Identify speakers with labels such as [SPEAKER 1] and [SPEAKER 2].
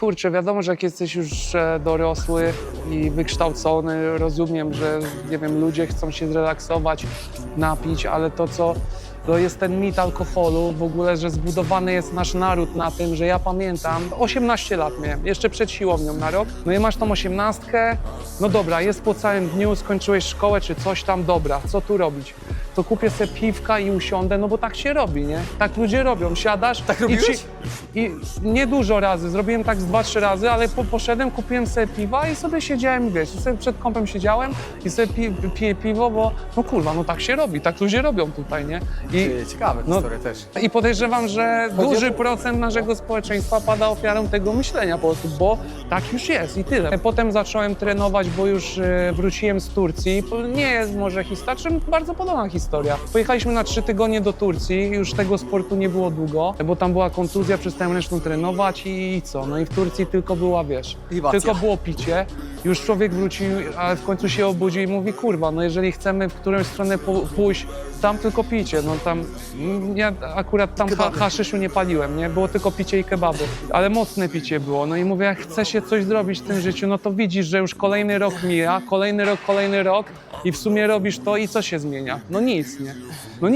[SPEAKER 1] Kurczę, wiadomo, że jak jesteś już dorosły i wykształcony, rozumiem, że nie wiem, ludzie chcą się zrelaksować, napić, ale to co to jest ten mit alkoholu, w ogóle, że zbudowany jest nasz naród na tym, że ja pamiętam, 18 lat miałem, jeszcze przed siłownią na rok, no i masz tą osiemnastkę, no dobra, jest po całym dniu, skończyłeś szkołę czy coś tam, dobra, co tu robić? To kupię sobie piwka i usiądę, no bo tak się robi, nie? Tak ludzie robią, siadasz
[SPEAKER 2] Tak
[SPEAKER 1] i,
[SPEAKER 2] robiłeś?
[SPEAKER 1] ci, i nie dużo razy, zrobiłem tak z dwa, trzy razy, ale po, poszedłem, kupiłem sobie piwa i sobie siedziałem, wiesz, i sobie przed kąpem siedziałem i sobie pi, piję piwo, bo no kurwa, no tak się robi, tak ludzie robią tutaj, nie? I,
[SPEAKER 2] Ciekawe
[SPEAKER 1] No-
[SPEAKER 2] historie też.
[SPEAKER 1] i podejrzewam, że
[SPEAKER 2] Chodzi o
[SPEAKER 1] duży
[SPEAKER 2] to-
[SPEAKER 1] procent naszego społeczeństwa pada ofiarą tego myślenia po prostu, bo tak już jest i tyle. Potem zacząłem trenować, bo już e, wróciłem z Turcji. Nie jest może historia, czym bardzo podobna historia. Pojechaliśmy na trzy tygodnie do Turcji, już tego sportu nie było długo, bo tam była kontuzja, przestałem ręczną trenować i, i co? No i w Turcji tylko była, wiesz,
[SPEAKER 2] Libacja.
[SPEAKER 1] tylko było picie. Już człowiek wrócił, ale w końcu się obudził i mówi, kurwa, no jeżeli chcemy w którąś stronę pójść, tam tylko picie, no tam, mm, ja akurat tam ha, haszyszu nie paliłem, nie? Było tylko picie i kebaby, ale mocne picie było. No i mówię, jak chce się coś zrobić w tym życiu, no to widzisz, że już kolejny rok mija, kolejny rok, kolejny rok i w sumie robisz to i co się zmienia? No nic, nie? No nic.